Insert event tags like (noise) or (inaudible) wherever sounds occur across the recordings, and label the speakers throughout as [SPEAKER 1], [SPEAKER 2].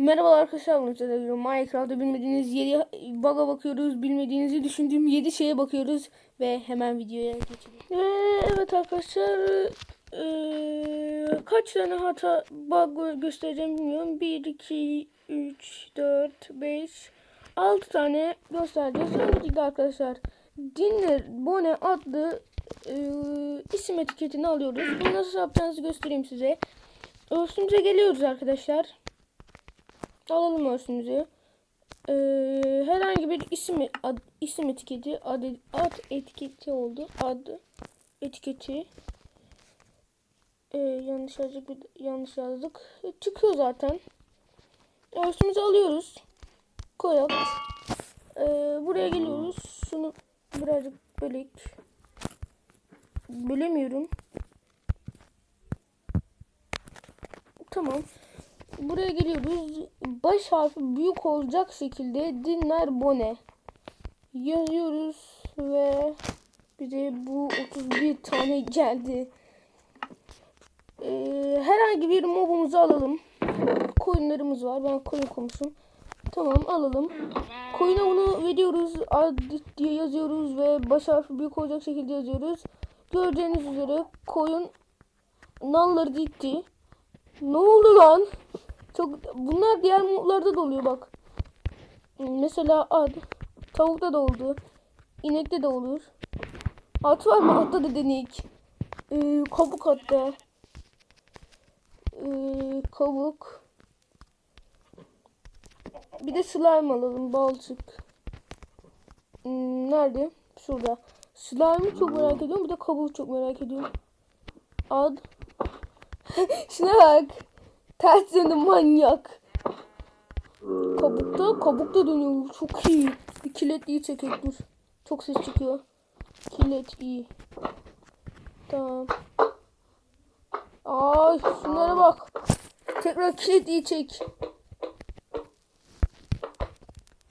[SPEAKER 1] Merhaba arkadaşlar size Minecraft'ta bilmediğiniz 7 bug'a bakıyoruz. Bilmediğinizi düşündüğüm 7 şeye bakıyoruz. Ve hemen videoya geçelim. Ve evet arkadaşlar eee, kaç tane hata bug göstereceğim bilmiyorum. 1, 2, 3, 4, 5, 6 tane göstereceğiz. Öncelikle arkadaşlar Dinler Bone adlı eee, isim etiketini alıyoruz. Bunu nasıl yapacağınızı göstereyim size. Üstümüze geliyoruz arkadaşlar. Alalım ölçümüzü. Ee, herhangi bir isim ad, isim etiketi ad, ad etiketi oldu. Ad etiketi. Ee, yanlış yazdık. Yanlış yazdık. E, çıkıyor zaten. Ölçümüzü alıyoruz. Koyak. Ee, buraya geliyoruz. Şunu birazcık bölek. Bölemiyorum. Tamam. Buraya geliyoruz. Baş harfi büyük olacak şekilde dinler bone. Yazıyoruz ve bize bu 31 tane geldi. Ee, herhangi bir mobumuzu alalım. Koyunlarımız var. Ben koyun komşum. Tamam alalım. Koyuna bunu veriyoruz. Ad diye yazıyoruz ve baş harfi büyük olacak şekilde yazıyoruz. Gördüğünüz üzere koyun nalları gitti. Ne oldu lan? Çok bunlar diğer modlarda da oluyor bak. Mesela ad tavukta da oldu. İnekte de olur. At var mı? Atta da denik. Ee, kabuk hatta. Ee, kabuk. Bir de slime alalım. Balçık. Hmm, nerede? Şurada. Slime'ı çok merak ediyorum. Bir de kabuğu çok merak ediyorum. Ad. (laughs) Şuna bak. Ters döndü manyak. Kabukta, kabukta dönüyor. Çok iyi. Bir kilit iyi çekek dur. Çok ses çıkıyor. Kilit iyi. Tamam. Ay şunlara bak. Tekrar kilit iyi çek.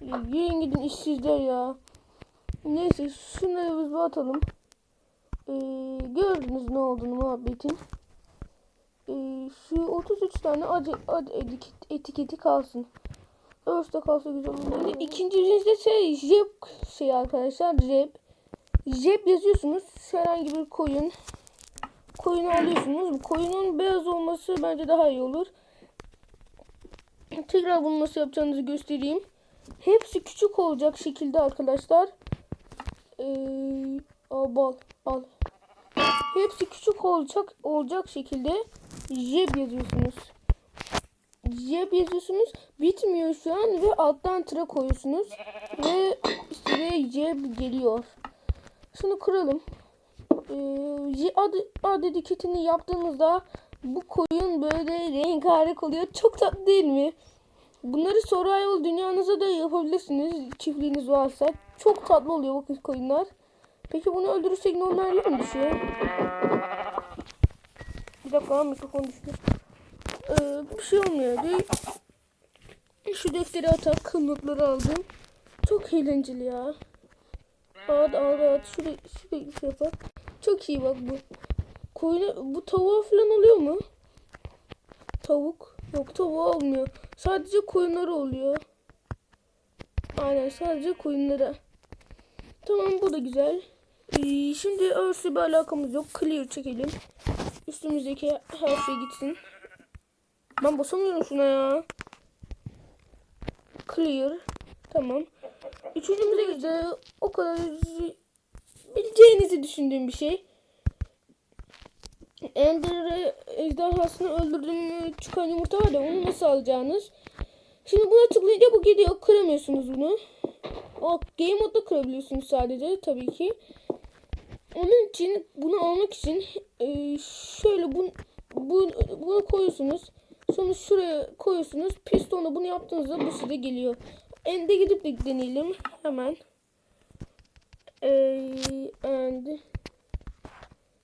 [SPEAKER 1] Yürüyün gidin işsizler ya. Neyse şunları biz atalım. Ee, gördünüz ne olduğunu muhabbetin. Ee, şu 33 tane ad, ad etiket, etiketi kalsın. Örste kalsa güzel olur. Şimdi ikinci cinsde şey jeb şey arkadaşlar jeb. Jeb yazıyorsunuz. Herhangi bir koyun. Koyunu alıyorsunuz. Koyunun beyaz olması bence daha iyi olur. Tekrar bunu nasıl yapacağınızı göstereyim. Hepsi küçük olacak şekilde arkadaşlar. Ee, al bal al. Hepsi küçük olacak olacak şekilde jeb yazıyorsunuz. Jeb yazıyorsunuz. Bitmiyor şu an ve alttan tıra koyuyorsunuz. Ve size jeb geliyor. Şunu kıralım. Ee, ad, ad etiketini yaptığınızda bu koyun böyle rengarenk oluyor. Çok tatlı değil mi? Bunları survival dünyanıza da yapabilirsiniz. Çiftliğiniz varsa. Çok tatlı oluyor bakın koyunlar. Peki bunu öldürürsek normal yok mu düşüyor? Bir dakika mikrofon düştü. Ee, bir şey olmuyor değil. Şu defteri atak kımıkları aldım. Çok eğlenceli ya. At at at şuraya şuraya şey yapar. Çok iyi bak bu. Koyuna bu tavuğa falan oluyor mu? Tavuk. Yok tavuğa olmuyor. Sadece koyunlara oluyor. Aynen sadece koyunlara. Tamam bu da güzel. Ee, şimdi örsü bir alakamız yok. Clear çekelim. Üstümüzdeki her şey gitsin. Ben basamıyorum şuna ya. Clear. Tamam. Üçüncümüze de o kadar bileceğinizi düşündüğüm bir şey. Ender ejderhasını öldürdüğüm çıkan yumurta var ya onu nasıl alacağınız. Şimdi buna tıklayınca bu gidiyor. Kıramıyorsunuz bunu. O game modda kırabiliyorsunuz sadece tabii ki. Onun için bunu almak için e, şöyle bunu, bu, bunu koyuyorsunuz. Sonra şuraya koyuyorsunuz. Pistonla bunu yaptığınızda bu size geliyor. Ende gidip de deneyelim hemen. E, and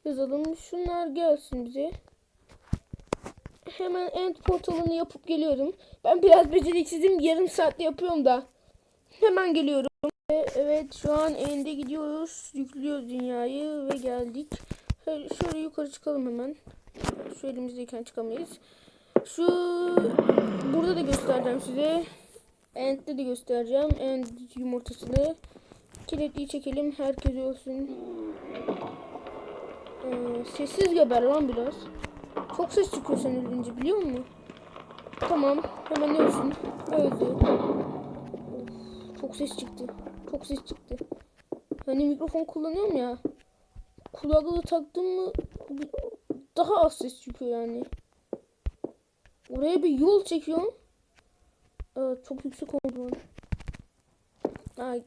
[SPEAKER 1] yazalım. Şunlar gelsin bize. Hemen end portalını yapıp geliyorum. Ben biraz beceriksizim. Yarım saatte yapıyorum da. Hemen geliyorum. Evet şu an ende gidiyoruz. Yüklüyoruz dünyayı ve geldik. Şöyle, yukarı çıkalım hemen. Şu elimizdeyken çıkamayız. Şu burada da göster göstereceğim size. Ent'te de göstereceğim. Ent yumurtasını. Kilitliyi çekelim. Herkes olsun. Ee, sessiz geber lan biraz. Çok ses çıkıyor senin ölünce biliyor musun? Tamam. Hemen ölsün. Öldü. Çok ses çıktı. Çok ses çıktı. Hani mikrofon kullanıyorum ya. Kulaklığı taktım mı daha az ses çıkıyor yani. Oraya bir yol çekiyorum. Aa, çok yüksek oldu. Ay,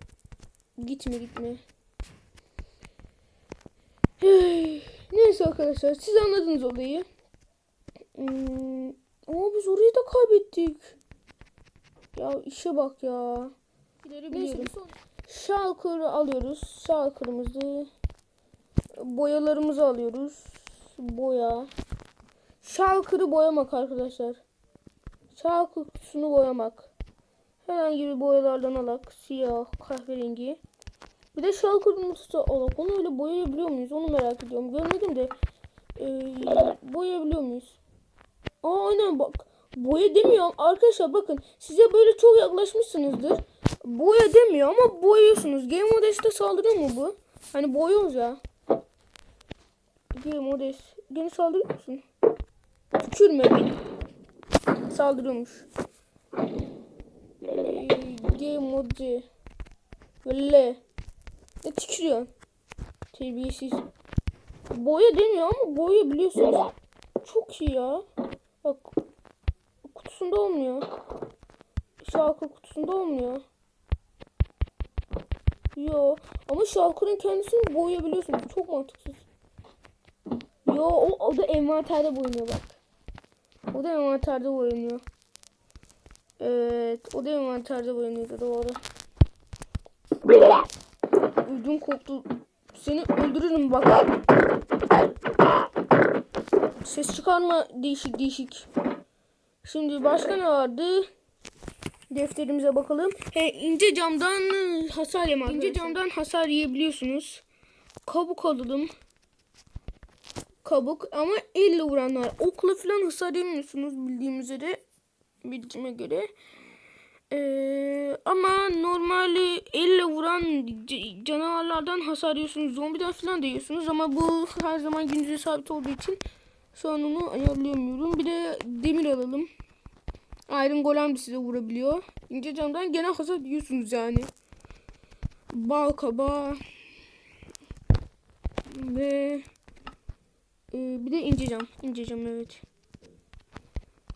[SPEAKER 1] gitme gitme. (sighs) Neyse arkadaşlar siz anladınız olayı. Hmm, ama biz orayı da kaybettik. Ya işe bak ya. Neyse Şalkırı alıyoruz. Şalkırımızı boyalarımızı alıyoruz. Boya. Şalkırı boyamak arkadaşlar. Şalkır kutusunu boyamak. Herhangi bir boyalardan alak. Siyah, kahverengi. Bir de şalkır yumurtası alak. Onu öyle boyayabiliyor muyuz? Onu merak ediyorum. Görmedim de. Ee, boyayabiliyor muyuz? Aa aynen bak. Boya demiyorum. Arkadaşlar bakın. Size böyle çok yaklaşmışsınızdır. Boya demiyor ama boyuyorsunuz. Game Modes'te saldırıyor mu bu? Hani boyuyoruz ya. Game Modes. Gene saldırıyor musun? Tükürme beni. Saldırıyormuş. Game Mode. Böyle. Ne tükürüyorsun? Terbiyesiz. Boya demiyor ama boya biliyorsunuz. Çok iyi ya. Bak. Kutusunda olmuyor. Şarkı kutusunda olmuyor. Yo ama şarkının kendisini boyayabiliyorsunuz. Çok mantıksız. Yo o, o da envanterde boyanıyor bak. O da envanterde boyanıyor. Evet o da envanterde boyanıyor doğru. Ödüm koptu. Seni öldürürüm bak. Ses çıkarma değişik değişik. Şimdi başka ne vardı? Defterimize bakalım. He, ince camdan hasar yemek. İnce camdan hasar yiyebiliyorsunuz. Kabuk alalım. Kabuk ama elle vuranlar. Okla falan hasar yemiyorsunuz bildiğim üzere. Bildiğime göre. Ee, ama normali elle vuran canavarlardan hasar yiyorsunuz. Zombiden falan da yiyorsunuz ama bu her zaman gündüze sabit olduğu için onu ayarlayamıyorum. Bir de demir alalım. Iron Golem de size vurabiliyor. İnce camdan gene hasar yiyorsunuz yani. Bal kabağı. Ve e, bir de ince cam. İnce cam evet.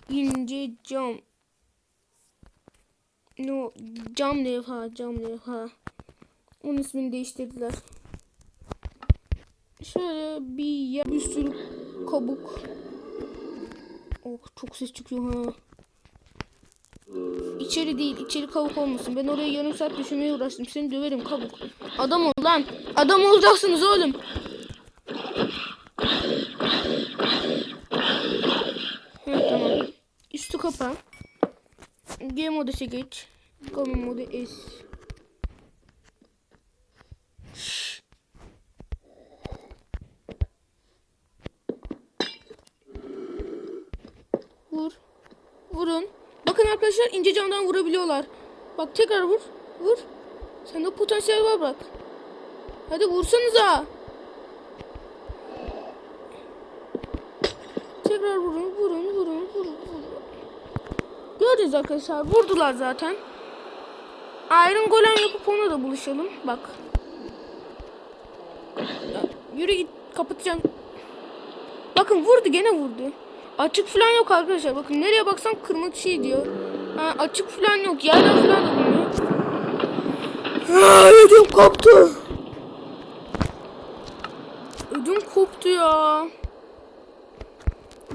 [SPEAKER 1] İnce cam. No, cam levha, cam levha. Onun ismini değiştirdiler. Şöyle bir yer, bir sürü kabuk. Oh çok ses çıkıyor ha. İçeri değil, içeri kabuk olmasın. Ben oraya yarım saat düşünmeye uğraştım. Seni döverim kabuk. Adam ol lan. Adam olacaksınız oğlum. Evet tamam. Üstü kapa. Game modese geç. Game mode S. Vur. Vurun. Arkadaşlar ince camdan vurabiliyorlar. Bak tekrar vur. Vur. Sende potansiyel var bak. Hadi vursanıza. Tekrar vurun, vurun, vurun, vurun, vurun. Gördünüz arkadaşlar. Vurdular zaten. Iron Golem yapıp ona da buluşalım. Bak. Ya, yürü git. Kapatacağım. Bakın vurdu gene vurdu. Açık falan yok arkadaşlar. Bakın nereye baksam kırmızı şey diyor. Ha, açık falan yok. Yerden falan. Aa, ödüm koptu. Ödüm koptu ya.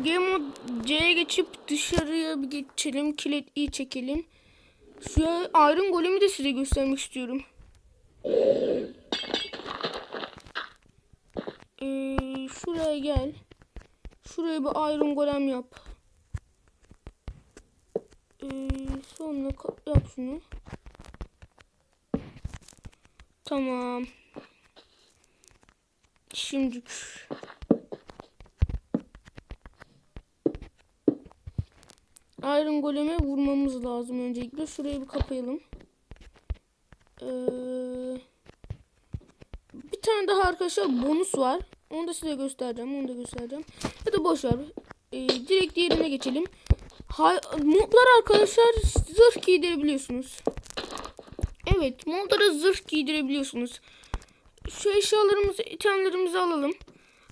[SPEAKER 1] Game mode C'ye geçip dışarıya bir geçelim. Kilitliyi çekelim. Şu Iron Golem'i de size göstermek istiyorum. Ee, şuraya gel. Şuraya bir Iron Golem yap. Ee, sonra yap şunu. Tamam. Şimdi Iron Golem'e vurmamız lazım öncelikle. Şurayı bir kapayalım. Ee, bir tane daha arkadaşlar bonus var. Onu da size göstereceğim. Onu da göstereceğim. Ya da boş ver. Ee, direkt diğerine geçelim. Modlar arkadaşlar zırh giydirebiliyorsunuz. Evet modlara zırh giydirebiliyorsunuz. Şu eşyalarımızı, itemlerimizi alalım.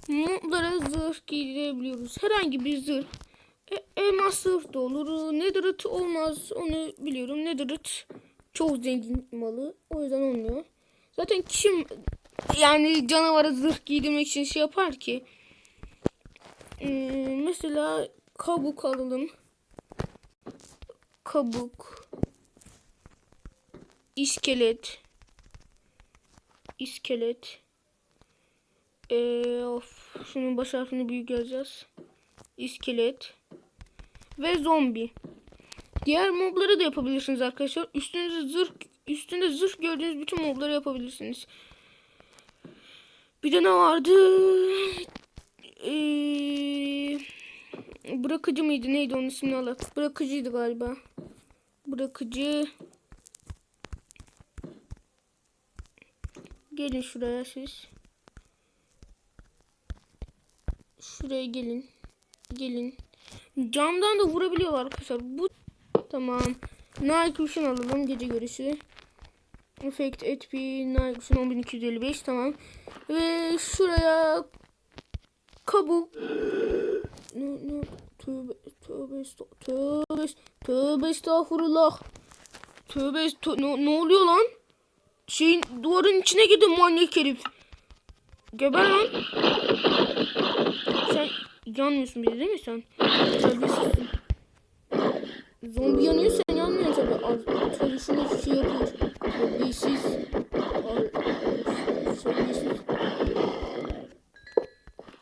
[SPEAKER 1] Modlara zırh giydirebiliyoruz. Herhangi bir zırh. E, elmas zırh da olur. Netherite olmaz. Onu biliyorum. Netherite çok zengin malı. O yüzden olmuyor. Zaten kim yani canavara zırh giydirmek için şey yapar ki? Ee, mesela kabuk alalım. Kabuk. İskelet. İskelet. Ee, of. Şunun baş harfini büyük yazacağız. İskelet. Ve zombi. Diğer mobları da yapabilirsiniz arkadaşlar. Üstünüzde zırh üstünde zırh gördüğünüz bütün mobları yapabilirsiniz. Bir de ne vardı? Ee, bırakıcı mıydı? Neydi onun ismini Allah. Bırakıcıydı galiba. Bırakıcı. Gelin şuraya siz. Şuraya gelin. Gelin. Camdan da vurabiliyorlar arkadaşlar. Bu tamam. Night Vision alalım gece görüşü. Effect HP Night Vision 10255 tamam. Ve şuraya kabuk ne ne tövbe tövbe tövbe tövbe estağfurullah. Tövbe est- ne, ne oluyor lan? Şeyin duvarın içine girdi manyak herif. Geber lan. Sen yanmıyorsun bir de değil mi sen? Terbiyesizsin. Zombi yanıyor sen yanmıyorsun tabii. Az, şunu şey yapıyor. Terbiyesiz. Terbiyesiz.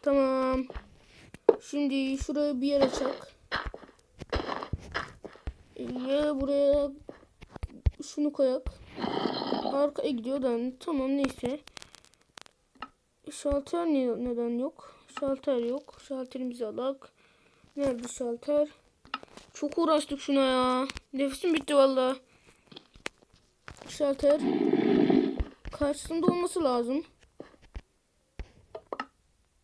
[SPEAKER 1] Tamam. Şimdi şuraya bir yer açak. Ve buraya şunu koyak. Arkaya gidiyor da tamam neyse. Şalter ne, neden yok? Şalter yok. Şalterimizi alak. Nerede şalter? Çok uğraştık şuna ya. Nefesim bitti valla. Şalter. Karşısında olması lazım.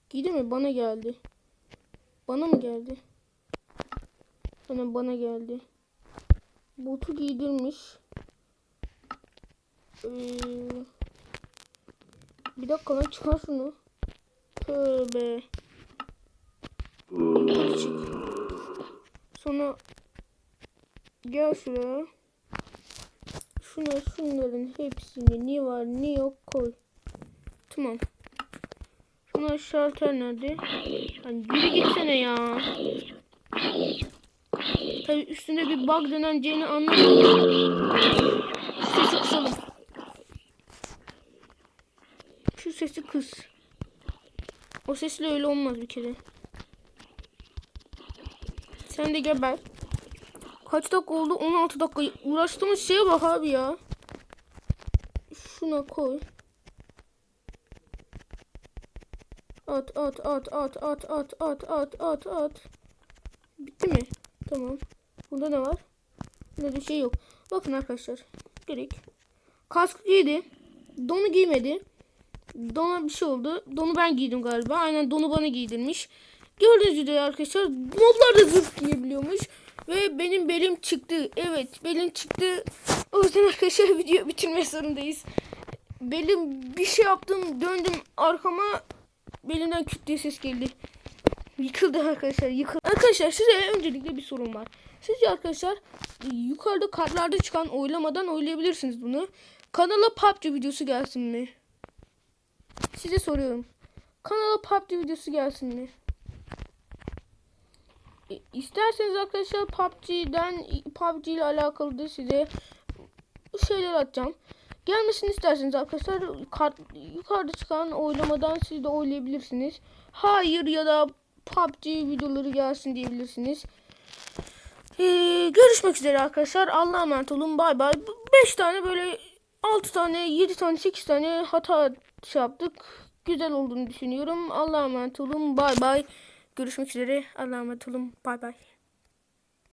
[SPEAKER 1] Giydi mi? Bana geldi. Bana mı geldi? Bana bana geldi. Botu giydirmiş. Ee, bir dakika lan çıkar şunu. Tövbe. Çık. Sonra gel şuraya. Şuna şunların hepsini ne var ne yok koy. Tamam. Şuna şalter nerede? Hani yürü gitsene ya. Tabii üstünde bir bug deneneceğini. Şu sesi kısalım. Şu sesi kıs. O sesle öyle olmaz bir kere. Sen de geber. Kaç dakika oldu? 16 dakika. Uğraştığımız şeye bak abi ya. Şuna koy. At at at at at at at at at at. Bitti mi? Tamam. Bunda ne var? Bunda bir şey yok. Bakın arkadaşlar. Gerek. Kask giydi. Donu giymedi. Dona bir şey oldu. Donu ben giydim galiba. Aynen donu bana giydirmiş. Gördüğünüz üzere arkadaşlar moblar da zırh giyebiliyormuş. Ve benim belim çıktı. Evet belim çıktı. O yüzden arkadaşlar (laughs) video bitirmek zorundayız. Belim bir şey yaptım döndüm arkama belimden küt diye ses geldi. Yıkıldı arkadaşlar yıkıldı. Arkadaşlar size öncelikle bir sorun var. Sizce arkadaşlar yukarıda kartlarda çıkan oylamadan oylayabilirsiniz bunu. Kanala PUBG videosu gelsin mi? Size soruyorum. Kanala PUBG videosu gelsin mi? E, İsterseniz arkadaşlar PUBG'den PUBG ile alakalı da size şeyler atacağım. Gelmesini isterseniz arkadaşlar yukarıda çıkan oylamadan siz de oylayabilirsiniz. Hayır ya da PUBG videoları gelsin diyebilirsiniz. Ee, görüşmek üzere arkadaşlar. Allah'a emanet olun. Bay bay. 5 tane böyle 6 tane 7 tane 8 tane hata şey yaptık. Güzel olduğunu düşünüyorum. Allah'a emanet olun. Bay bay. Görüşmek üzere. Allah'a emanet olun. Bay bay.